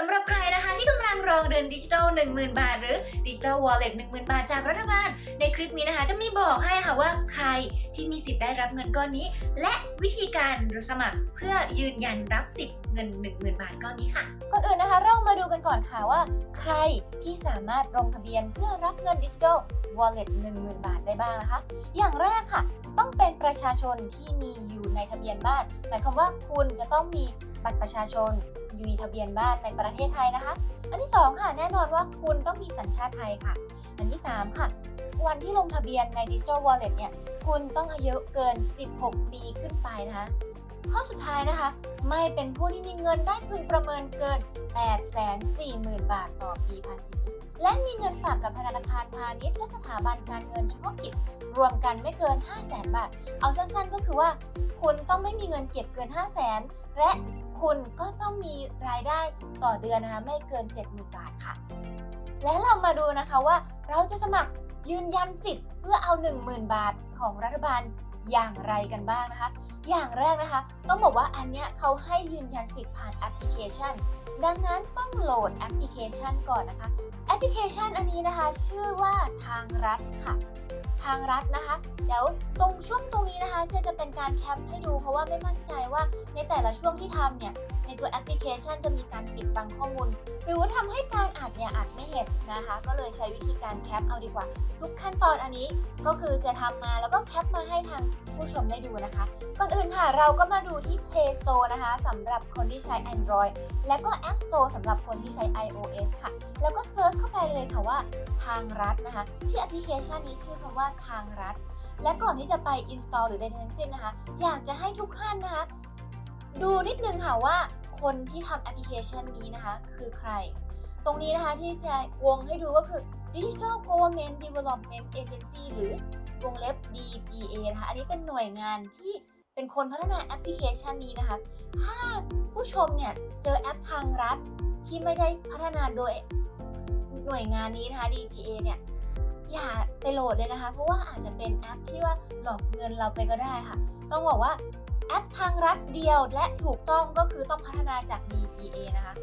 สำหรับใครนะคะที่กำลังรองเดินดิจิทัล10,000 บาท หรือดิจิทัลวอลเล็ต10,000 บาทจากรัฐบาล ในคลิปนี้นะคะจะมีบอกให้ค่ะว่าใครที่มีสิทธิ์ได้รับเงินก้อนนี้ และวิธีการสมัครเพื่อยืนยันรับสิทธิ์เงิน 10,000 บาทก้อนนี้ค่ะ ก่อนอื่นนะคะ เรามาดูกันก่อนค่ะว่า ใครที่สามารถลงทะเบียนเพื่อรับเงินดิจิทัล Wallet 10,000 บาทได้บ้างนะคะ อย่างแรกค่ะ ต้องเป็นประชาชนที่มีอยู่ในทะเบียนบ้าน หมายความว่าคุณจะต้องมีบัตรประชาชน ยู่นทะเบียนบ้านในประเทศไทยนะคะ อันที่สองค่ะ แน่นอนว่าคุณต้องมีสัญชาติไทยค่ะ อันที่สามค่ะ วันที่ลงทะเบียนใน Digital Wallet เนี่ย คุณต้องอายุเกิน 16 ปีขึ้นไปนะคะ ข้อสุดท้ายนะคะ ไม่เป็นผู้ที่มีเงินได้พึงประเมินเกิน 840,000 บาทต่อปีภาษี และมีเงินฝากกับธนาคารพาณิชย์และสถาบันการเงินเฉพาะกิจรวมกันไม่เกิน 500,000 บาท เอาสั้นๆ ก็คือว่า คุณต้องไม่มีเงินเก็บเกิน 500,000 และ คุณก็ต้องมีรายได้ต่อเดือนนะคะไม่เกิน 70,000 บาทค่ะ และเรามาดูนะคะว่าเราจะสมัครยืนยันสิทธิ์เพื่อเอา 10,000 บาทของรัฐบาลอย่างไรกันบ้างนะคะ อย่างแรกนะคะ ต้องบอกว่าอันเนี้ยเขาให้ยืนยันสิทธิ์ผ่านแอปพลิเคชัน ดังนั้นต้องโหลดแอปพลิเคชันก่อนนะคะ แอปพลิเคชันอันนี้นะคะ ชื่อว่าทางรัฐค่ะ ทางรัฐนะคะ เดี๋ยวตรงช่วงตรงนี้นะคะเซจะเป็นการแคปให้ดู เพราะว่าไม่มั่นใจว่าในแต่ละช่วงที่ทำเนี่ยในตัวแอปพลิเคชันจะมีการปิดบังข้อมูล หรือว่าทำให้การอัดเนี่ยอัดไม่เห็นนะคะ ก็เลยใช้วิธีการแคปเอาดีกว่า ทุกขั้นตอนอันนี้ก็คือจะทำมาแล้วก็แคปมาให้ทางผู้ชมได้ดูนะคะ ก่อนอื่นค่ะเราก็มาดูที่ Play Store นะคะสำหรับคนที่ใช้ Android และก็ App Store สำหรับคนที่ใช้ iOS ค่ะ แล้วก็เซิร์ชเข้าไปเลยค่ะว่าทางรัฐนะคะชื่อแอปพลิเคชันนี้ชื่อคำว่าทางรัฐ และก่อนที่จะไป install หรือใดทั้งสิ้นนะคะ อยากจะให้ทุกท่านนะคะ ดูนิดนึงค่ะว่า คนที่ทำแอปพลิเคชันนี้นะคะ คือใคร ตรงนี้นะคะที่จะวงให้ดูก็คือ Digital Government Development Agency หรือวงเล็บ DGA นะคะอันนี้เป็นหน่วยงานที่เป็นคนพัฒนาแอปพลิเคชันนี้นะคะ ถ้าผู้ชมเนี่ยเจอแอปทางรัฐที่ไม่ได้พัฒนาโดยหน่วยงานนี้นะคะ DGA เนี่ยอย่าไปโหลดเลยนะคะ เพราะว่าอาจจะเป็นแอปที่ว่าหลอกเงินเราไปก็ได้ค่ะ ต้องบอกว่า แอปทางรัฐเดียวและถูกต้องก็คือต้องพัฒนาจาก DGA นะคะ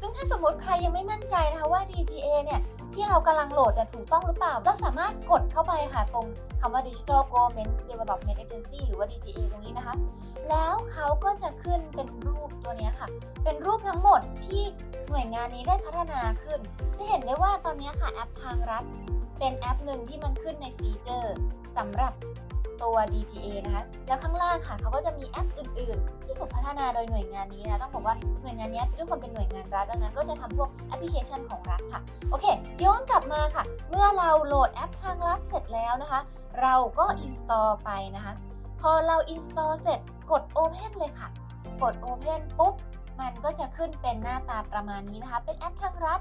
ซึ่งถ้าสมมติใครยังไม่มั่นใจนะคะว่า DGA เนี่ยที่เรากำลังโหลดเนี่ยถูกต้องหรือเปล่า เราสามารถกดเข้าไปค่ะตรงคำว่า Digital Government Development Agency หรือว่า DGA ตรงนี้นะคะ แล้วเขาก็จะขึ้นเป็นรูปตัวนี้ค่ะ เป็นรูปทั้งหมดที่หน่วยงานนี้ได้พัฒนาขึ้น จะเห็นได้ว่าตอนนี้ค่ะแอปทางรัฐ เป็นแอปหนึ่งที่มันขึ้นในฟีเจอร์สำหรับ ตัว DGA นะคะ แล้วข้างล่างค่ะเขาก็จะมีแอปอื่นๆ ที่ถูกพัฒนาโดยหน่วยงานนี้นะต้องบอกว่าหน่วยงานนี้ด้วยความเป็นหน่วยงานรัฐดังนั้นก็จะทำพวกแอปพลิเคชันของรัฐค่ะ โอเค ย้อนกลับมาค่ะ เมื่อเราโหลดแอปทางรัฐเสร็จแล้วนะคะ เราก็ install ไปนะคะ พอเรา install เสร็จกด open เลยค่ะ กด open ปุ๊บ มันก็จะขึ้นเป็นหน้าตาประมาณนี้นะคะ เป็นแอปทางรัฐ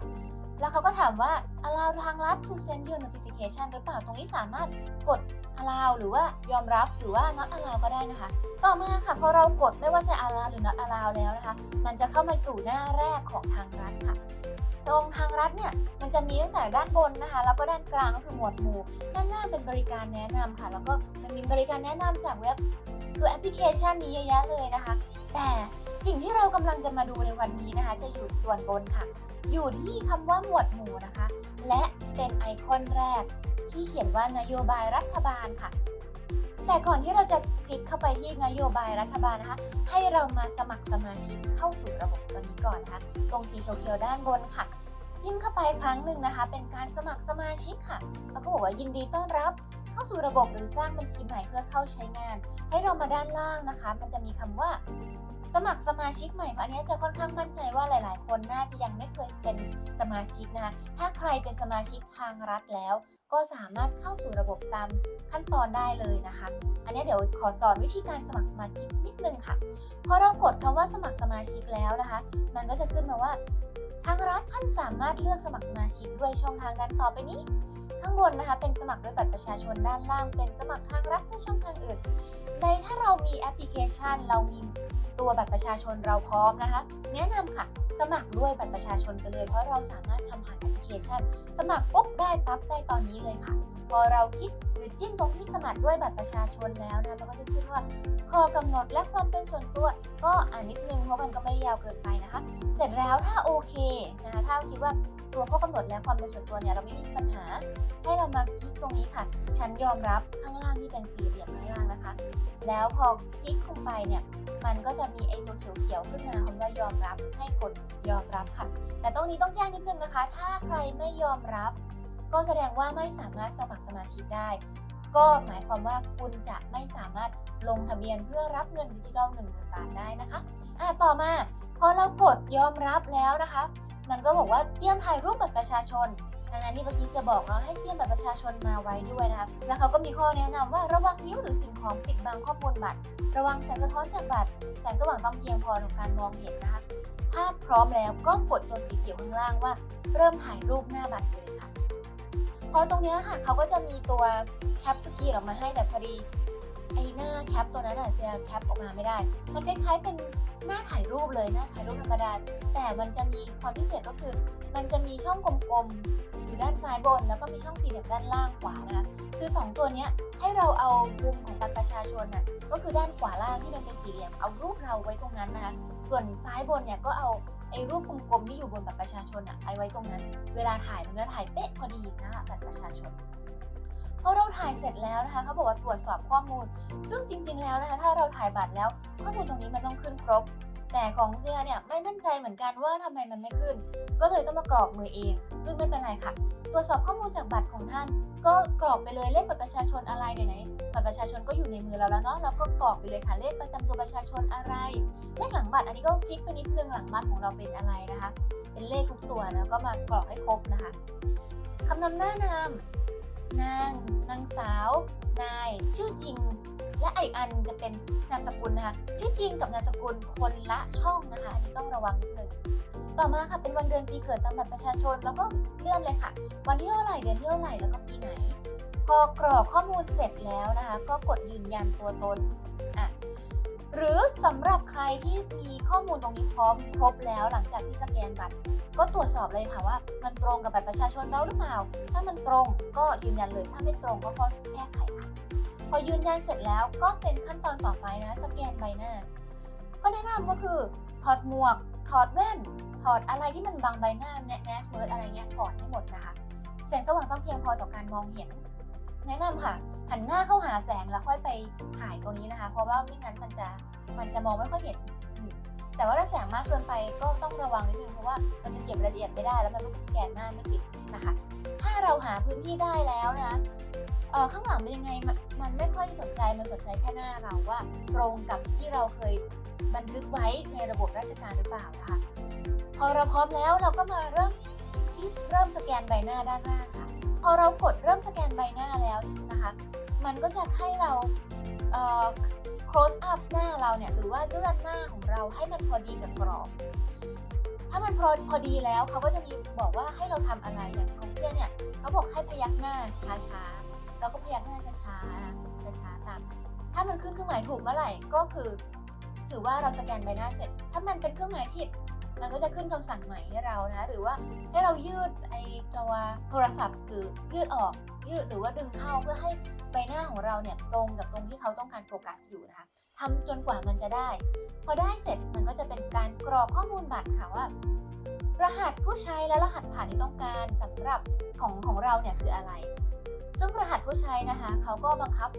แล้วเขาก็ถามว่า allow ทางรัฐ to send your notification หรือเปล่า ตรงนี้สามารถกด allow หรือว่ายอมรับหรือว่า not allow ก็ได้นะคะ ต่อมาค่ะพอเรากดไม่ว่าจะ allow หรือ not allow แล้วนะคะ มันจะเข้ามาสู่หน้าแรกของทางรัฐค่ะตรงทางรัฐเนี่ยมันจะมีตั้งแต่ด้านบนนะคะ แล้วก็ด้านกลางก็คือหมวดหมู่ ด้านล่างเป็นบริการแนะนำค่ะ แล้วก็มันมีบริการแนะนำจากเว็บตัวแอปพลิเคชันนี้เยอะแยะเลยนะคะ แต่สิ่งที่เรากำลังจะมาดูในวันนี้นะคะ จะอยู่ส่วนบนค่ะ อยู่ที่คำว่าหมวดหมู่นะคะ และเป็นไอคอนแรก ที่เขียนว่านโยบายรัฐบาลค่ะ แต่ก่อนที่เราจะคลิกเข้าไปที่นโยบายรัฐบาลนะคะ ให้เรามาสมัครสมาชิกเข้าสู่ระบบตัวนี้ก่อนนะคะ ตรงสีเขียวๆด้านบนค่ะ จิ้มเข้าไปครั้งหนึ่งนะคะ เป็นการสมัครสมาชิกค่ะแล้วก็บอกว่ายินดีต้อนรับเข้าสู่ระบบหรือสร้างบัญชีใหม่เพื่อเข้าใช้งาน ให้เรามาด้านล่างนะคะ มันจะมีคำว่า สมัครสมาชิกใหม่อันนี้จะค่อนข้างมั่นใจว่าหลาย ๆ คนน่าจะยังไม่เคยเป็นสมาชิกนะคะถ้าใครเป็นสมาชิกทางรัฐแล้วก็สามารถเข้าสู่ระบบตามขั้นตอนได้เลยนะคะ อันนี้เดี๋ยวขอสอนวิธีการสมัครสมาชิกนิดนึงค่ะพอเรากดคำว่าสมัครสมาชิกแล้วนะคะ มันก็จะขึ้นมาว่า ทางรัฐท่านสามารถเลือกสมัครสมาชิกด้วยช่องทางดังต่อไปนี้ ข้างบนนะคะเป็นสมัครด้วยบัตรประชาชนด้านล่าง เป็นสมัครทางรัฐด้วยช่องทางอื่นในถ้าเรามีแอปพลิเคชัน เรามีตัวบัตรประชาชนเราพร้อมนะคะ แนะนำค่ะ สมัครด้วยบัตรประชาชนไปเลย เพราะเราสามารถทำผ่านแอปพลิเคชัน สมัครปุ๊บได้ปั๊บได้ตอนนี้เลยค่ะ พอเราคลิก หรือจิ้มตรงที่สมัครด้วยบัตรประชาชนแล้วนะมันก็จะขึ้นว่าข้อกำหนดและความเป็นส่วนตัว ก็อ่านนิดนึงเพราะมันก็ไม่ได้ยาวเกินไปนะคะ เสร็จแล้วถ้าโอเคนะคะถ้าคิดว่าตัวข้อกำหนดและความเป็นส่วนตัวเนี่ยเราไม่มีปัญหา ให้เรามาคลิกตรงนี้ค่ะ ฉันยอมรับข้างล่างที่เป็นสี่เหลี่ยมข้างล่างนะคะ แล้วพอคลิกลงไปเนี่ยมันก็จะมีไอ้ตัวเขียวๆขึ้นมาคำว่ายอมรับให้กดยอมรับค่ะ แต่ตรงนี้ต้องแจ้งนิดนึงนะคะ ถ้าใครไม่ยอมรับ ก็แสดงว่าไม่สามารถสมัครสมาชิกได้ ก็หมายความว่าคุณจะไม่สามารถลงทะเบียนเพื่อรับเงินดิจิทัล1 0,000 บาทได้นะคะอะต่อมาพอเรากดยอมรับแล้วนะคะ มันก็บอกว่าเตรียมถ่ายรูปบัตรประชาชนดังนั้นที่เมื่อกี้จะบอกเนาะให้เตรียมบัตรประชาชนมาไว้ด้วยนะคะ แล้วเขาก็มีข้อแนะนำว่าระวังนิ้วหรือสิ่งของปิดบังข้อมูลบัตร ระวังแสงสะท้อนจากบัตร แสงสว่างต้องเพียงพอต่อการมองเห็นนะคะถ้าพร้อมแล้วก็กดตัวสีเขียวข้างล่างว่า เริ่มถ่ายรูปหน้าบัตรเลย ค่ะตรงเนี้ยค่ะเขาก็จะมีตัวแคปสกีออกมาให้แต่พอดีไอ้หน้าแคปตัวนั้นอะเซียแคปออกมาไม่ได้ มันคล้ายๆเป็นหน้าถ่ายรูปเลยหน้าถ่ายรูปธรรมดา แต่มันจะมีความพิเศษก็คือ มันจะมีช่องกลมๆอยู่ด้านซ้ายบน แล้วก็มีช่องสี่เหลี่ยมด้านล่างขวานะคะคือสองตัวเนี้ยให้เราเอามุมของบัตรประชาชนน่ะก็คือด้านขวาล่างที่มันเป็นสี่เหลี่ยมเอารูปเราไว้ตรงนั้นนะคะส่วนซ้ายบนเนี่ยก็เอา อ้รูปกลมๆที่อยู่บนบัตรประชาชนอะไอไว้ตรงนั้น เวลาถ่ายมันก็ถ่ายเป๊ะพอดีนะคะบัตรประชาชนพอเราถ่ายเสร็จแล้วนะคะเขาบอกว่าตรวจสอบข้อมูล ซึ่งจริง ๆ แล้วนะคะถ้าเราถ่ายบัตรแล้ว ข้อมูลตรงนี้มันต้องขึ้นครบ แต่ของเซียเนี่ยไม่มั่นใจเหมือนกันว่าทำไมมันไม่ขึ้น ก็เลยต้องมากรอกมือเอง ซึ่งไม่เป็นไรค่ะ ตรวจสอบข้อมูลจากบัตรของท่าน ก็กรอกไปเลยเลขบัตรประชาชนอะไรไหนๆบัตรประชาชนก็อยู่ในมือเราแล้วเนาะเราก็กรอกไปเลยค่ะเลขประจำตัวประชาชนอะไร เลขหลังบัตรอันนี้ก็คลิกไปนิดนึงหลังบัตรของเราเป็นอะไรนะคะ เป็นเลขทุกตัวแล้วก็มากรอกให้ครบนะคะคำนำหน้านาม นางนางสาว นาย ชื่อจริงและอีกอันจะเป็นนามสกุลนะคะชื่อจริงกับนามสกุลคนละช่องนะคะอันนี้ต้องระวังนิดนึง ต่อมาค่ะเป็นวันเดือนปีเกิดตามบัตรประชาชน แล้วก็เลื่อนเลยค่ะ วันที่เท่าไหร่เดือนที่เท่าไหร่แล้วก็ปีไหน พอกรอกข้อมูลเสร็จแล้วนะคะ ก็กดยืนยันตัวตนอะหรือสำหรับใครที่มีข้อมูลตรงนี้พร้อมครบแล้วหลังจากที่สแกนบัตร ก็ตรวจสอบเลยค่ะว่า มันตรงกับบัตรประชาชนเราหรือเปล่า ถ้ามันตรงก็ยืนยันเลย ถ้าไม่ตรงก็ขอแก้ไขค่ะ พอยืนยันเสร็จแล้วก็เป็นขั้นตอนต่อไปนะ สแกนใบหน้า ก็แนะนำก็คือถอดหมวกถอดแว่น ถอดอะไรที่มันบังใบหน้าแมสเมิร์ดอะไรเงี้ยถอดให้หมดนะคะ แสงสว่างต้องเพียงพอต่อการมองเห็น แนะนำค่ะ หันหน้าเข้าหาแสงแล้วค่อยไปถ่ายตัวนี้นะคะ เพราะว่าไม่งั้นมันจะมันจะมองไม่ค่อยเห็น แต่ว่าถ้าแสงมากเกินไปก็ต้องระวังนิดนึงเพราะว่ามันจะเก็บรายละเอียดไม่ได้แล้วมันก็จะสแกนหน้าไม่ติดนะคะ ถ้าเราหาพื้นที่ได้แล้วนะเออข้างหลังเป็นยังไงมันมันไม่ค่อยสนใจมันสนใจแค่หน้าเราว่า ตรงกับที่เราเคยบันทึกไว้ในระบบราชการหรือเปล่านะคะ พอเราพร้อมแล้วเราก็มาเริ่มที่เริ่มสแกนใบหน้าด้านล่างค่ะ พอเรากดเริ่มสแกนใบหน้าแล้วนะคะ มันก็จะให้เราเอ่อ close up หน้าเราเนี่ยหรือว่าเลื่อนหน้าของเราให้มันพอดีกับกรอบ ถ้ามันพอพอดีแล้วเขาก็จะมีบอกว่าให้เราทำอะไรอย่างของเจเนี่ยเขาบอกให้พยักหน้าช้าๆแล้วก็พยักหน้าช้าๆช้าๆตาม ถ้ามันขึ้นเครื่องหมายถูกเมื่อไหร่ก็คือ ถือว่าเราสแกนใบหน้าเสร็จ ถ้ามันเป็นเครื่องหมายผิด มันก็จะขึ้นคำสั่งใหม่ให้เรานะ หรือว่าให้เรายืดไอตัวโทรศัพท์หรือยืดออกยืดหรือว่าดึงเข้าเพื่อให้ใบหน้าของเราเนี่ยตรงกับตรงที่เขาต้องการโฟกัสอยู่นะคะทำจนกว่ามันจะได้ พอได้เสร็จมันก็จะเป็นการกรอกข้อมูลบัตรค่ะว่ารหัสผู้ใช้และรหัสผ่านที่ต้องการสำหรับของของเราเนี่ยคืออะไร ซึ่งรหัสผู้ใช้นะคะเขาก็บังคับ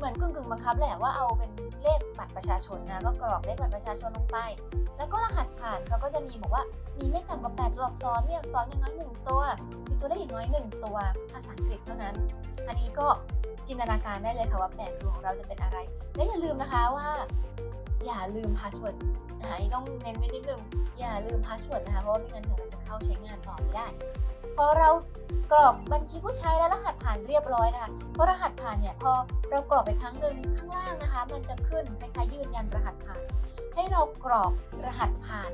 เหมือนกึ่งกึ่งบังคับแหละว่าเอาเป็นเลขบัตรประชาชนนะก็กรอกเลขบัตรประชาชนลงไป แล้วก็รหัสผ่านเขาก็จะมีบอกว่ามีไม่ต่ำกว่า 8 ตัวอักษรมีอักษรอย่างน้อยหนึ่งตัว มีตัวเลขอย่างน้อยหนึ่งตัวภาษาอังกฤษเท่านั้น อันนี้ก็จินตนาการได้เลยค่ะว่า8ตัวของเราจะเป็นอะไร และอย่าลืมนะคะว่า อย่าลืมพาสเวิร์ดนะคะอันนี้ต้องเน้นไว้นิดนึงอย่าลืมพาสเวิร์ดนะคะเพราะว่าไม่งั้นเดี๋ยวเราจะเข้าใช้งานต่อไม่ได้ อเรากรอกบัญชีผู้ใช้และรหัสผ่านเรียบร้อยนะคะเพราะรหัสผ่านเนี่ยพอเรากรอกไปครั้งหนึ่งข้างล่างนะคะ มันจะขึ้นคล้ายๆยืนยันรหัสผ่าน ให้เรากรอกรหัสผ่าน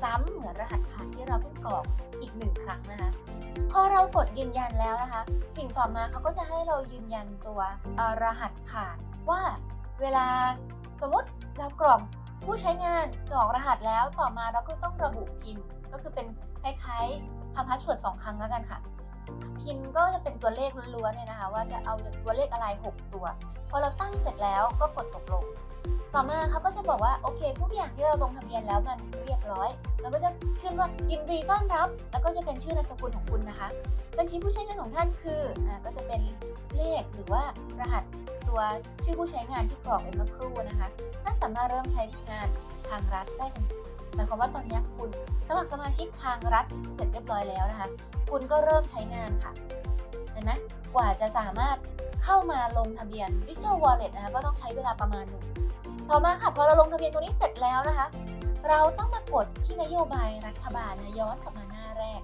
ซ้ำเหมือนรหัสผ่านที่เราเพิ่งกรอกอีกหนึ่งครั้งนะคะพอเรากดยืนยันแล้วนะคะสิ่งต่อมาเขาก็จะให้เรายืนยันตัวรหัสผ่านว่าเวลาสมมติเรากรอกผู้ใช้งานกรอกรหัสแล้วต่อมาเราก็ต้องระบุพินก็คือเป็นคล้ายๆ ทำพาสเวิร์ดสองครั้งแล้วกันค่ะพินก็จะเป็นตัวเลขล้วนๆเลยนะคะ ว่าจะเอาตัวเลขอะไร 6 ตัว พอเราตั้งเสร็จแล้วก็กดตกลง ต่อมาเขาก็จะบอกว่าโอเค ทุกอย่างที่เราลงทะเบียนแล้วมันเรียบร้อย มันก็จะขึ้นว่ายินดีต้อนรับ แล้วก็จะเป็นชื่อนามสกุลของคุณนะคะบัญชีผู้ใช้งานของท่านคืออ่าก็จะเป็นเลขหรือว่ารหัสตัวชื่อผู้ใช้งานที่กรอกไปเมื่อครู่นะคะท่านสามารถเริ่มใช้งานทางรัฐได้ทันที หมายความว่าตอนนี้คุณสมัครสมาชิกทางรัฐเสร็จเรียบร้อยแล้วนะคะ คุณก็เริ่มใช้งานค่ะ เห็นไหมกว่าจะสามารถเข้ามาลงทะเบียน Digital Wallet นะคะก็ต้องใช้เวลาประมาณหนึ่งต่อมาค่ะพอเราลงทะเบียนตรงนี้เสร็จแล้วนะคะ เราต้องมากดที่นโยบายรัฐบาลนะย้อนกลับมาหน้าแรก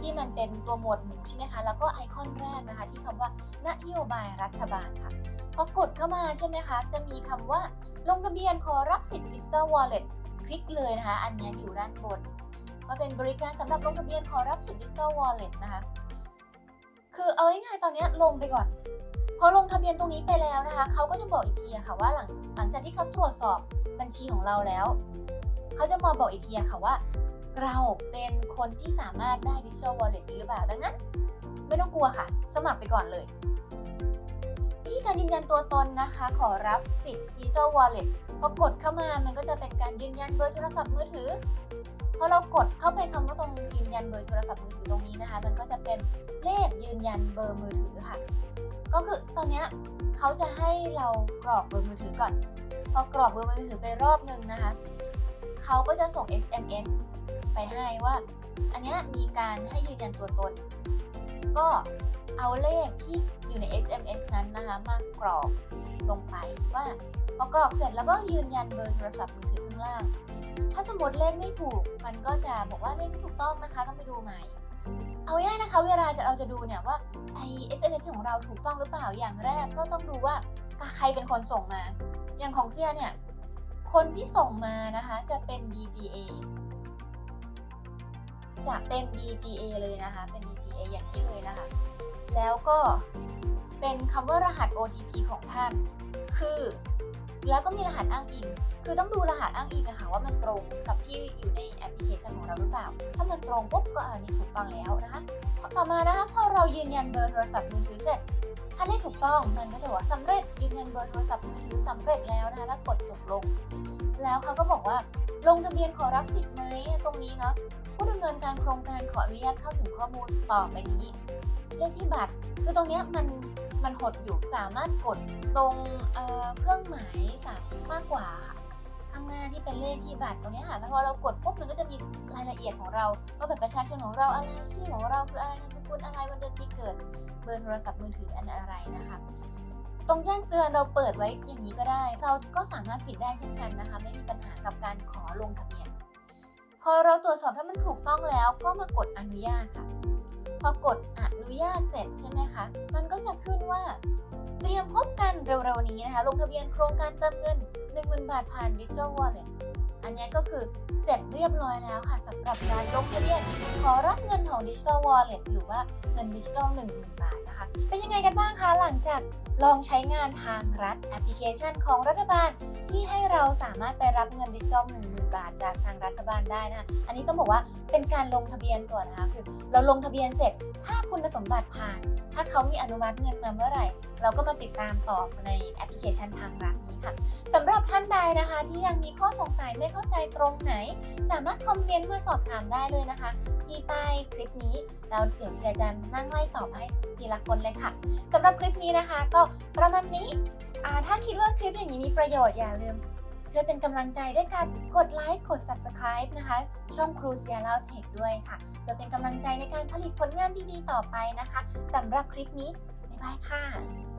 ที่มันเป็นตัวหมวดหมู่ใช่ไหมคะแล้วก็ไอคอนแรกนะคะ ที่คำว่านโยบายรัฐบาลค่ะพอกดเข้ามาใช่ไหมคะ จะมีคำว่าลงทะเบียนขอรับสิทธิ์ Digital Wallet คลิกเลยนะคะ อันนี้อยู่ด้านบน ก็เป็นบริการสำหรับลงทะเบียนขอรับสิทธิ์ Digital Wallet นะคะ คือเอาง่ายๆตอนนี้ลงไปก่อน พอลงทะเบียนตรงนี้ไปแล้วนะคะเขาก็จะบอกอีกทีค่ะว่าหลังหลังจากที่เขาตรวจสอบบัญชีของเราแล้ว เขาจะมาบอกอีกทีค่ะว่า เราเป็นคนที่สามารถได้ Digital Wallet นี้หรือเปล่า ดังนั้น ไม่ต้องกลัวค่ะ สมัครไปก่อนเลยวิธีการยืนยันตัวตนนะคะ ขอรับสิทธิ์ Digital Wallet พอกดเข้ามามันก็จะเป็นการยืนยันเบอร์โทรศัพท์มือถือพอเรากดเข้าไปคำว่าตรงยืนยันเบอร์โทรศัพท์มือถือตรงนี้นะคะ มันก็จะเป็นเลขยืนยันเบอร์มือถือค่ะ ก็คือตอนนี้เขาจะให้เรากรอกเบอร์มือถือก่อน พอกรอกเบอร์มือถือไปรอบหนึ่งนะคะเขาก็จะส่ง SMS ไปให้ว่า อันนี้มีการให้ยืนยันตัวตน ก็เอาเลขที่อยู่ใน SMS นั้นนะคะมากรอกลงไปว่า พอกรอกเสร็จแล้วก็ยืนยันเบอร์โทรศัพท์มือถือข้างล่าง ถ้าสมมติเลขไม่ถูก มันก็จะบอกว่าเลขไม่ถูกต้องนะคะต้องไปดูใหม่ เอาง่ายนะคะ เวลาจะเราจะดูเนี่ยว่าไอ SMS ของเราถูกต้องหรือเปล่าอย่างแรกก็ต้องดูว่าใครเป็นคนส่งมา อย่างของเซียเนี่ยคนที่ส่งมานะคะจะเป็น DGA จะเป็น DGA เลยนะคะ เป็น DGA อย่างนี้เลยนะคะ แล้วก็เป็นคำว่ารหัส OTP ของท่าน คือ แล้วก็มีรหัสอ้างอิง คือต้องดูรหัสอ้างอิงอะค่ะว่ามันตรงกับที่อยู่ในแอปพลิเคชันของเราหรือเปล่า ถ้ามันตรงปุ๊บก็อันนี้ถูกต้องแล้วนะคะ ต่อมานะคะพอเรายืนยันเบอร์โทรศัพท์มือถือเสร็จ ถ้าเลขถูกต้องมันก็จะบอกว่าสำเร็จยืนยันเบอร์โทรศัพท์มือถือสำเร็จแล้วนะคะแล้วกดตกลง แล้วเขาก็บอกว่าลงทะเบียนขอรับสิทธิ์ไหมตรงนี้เนาะผู้ดำเนินการโครงการขออนุญาตเข้าถึงข้อมูลต่อไปนี้ เลขที่บัตร คือตรงเนี้ยมัน มันหดอยู่สามารถกดตรงเเครื่องหมายสามมากกว่าค่ะ ข้างหน้าที่เป็นเลขที่บัตรตรงนี้ค่ะแล้วพอเรากดปุ๊บมันก็จะมีรายละเอียดของเราว่าบัตรประชาชนของเราอะไรชื่อของเราคืออะไรนามสกุลอะไรวันเดือนปีเกิด เบอร์โทรศัพท์มือถืออันอะไรนะคะตรงแจ้งเตือนเราเปิดไว้อย่างนี้ก็ได้ เราก็สามารถปิดได้เช่นกันนะคะ ไม่มีปัญหากับการขอลงทะเบียน พอเราตรวจสอบถ้ามันถูกต้องแล้วก็มากดอนุญาตค่ะ พอกดอนุญาตเสร็จใช่ไหมคะ มันก็จะขึ้นว่า เตรียมพบกันเร็วๆนี้นะคะ ลงทะเบียนโครงการเติมเงิน 10,000 บาทผ่าน Digital Wallet อันนี้ก็คือเสร็จเรียบร้อยแล้วค่ะสำหรับการลงทะเบียนขอรับเงินของ Digital Wallet หรือว่าเงินดิจิทัล10,000 บาทนะคะ เป็นยังไงกันบ้างคะหลังจาก ลองใช้งานทางรัฐแอปพลิเคชันของรัฐบาล ที่ให้เราสามารถไปรับเงินดิจิทัล10,000 บาทจากทางรัฐบาลได้นะคะอันนี้ต้องบอกว่าเป็นการลงทะเบียนก่อนนะคะคือ เราลงทะเบียนเสร็จ ถ้าคุณสมบัติผ่าน ถ้าเขามีอนุมัติเงินมาเมื่อไหร่ เราก็มาติดตามต่อในแอปพลิเคชันทางรัฐนี้ค่ะสำหรับท่านใดนะคะที่ยังมีข้อสงสัยไม่เข้าใจตรงไหน สามารถคอมเมนต์มาสอบถามได้เลยนะคะ ที่ใต้คลิปนี้แล้วเดี๋ยวเสียจันนั่งไล่ตอบให้ทีละคนเลยค่ะสำหรับคลิปนี้นะคะ ก็ประมาณนี้ถ้าคิดว่าคลิปอย่างนี้มีประโยชน์อย่าลืมช่วยเป็นกำลังใจด้วยการกดไลค์ กด Subscribe นะคะ ช่องครูเซียเล่าเทคด้วยค่ะเพื่อเป็นกำลังใจในการผลิตผลงานดีๆ ต่อไปนะคะสำหรับคลิปนี้ บ๊ายบายค่ะ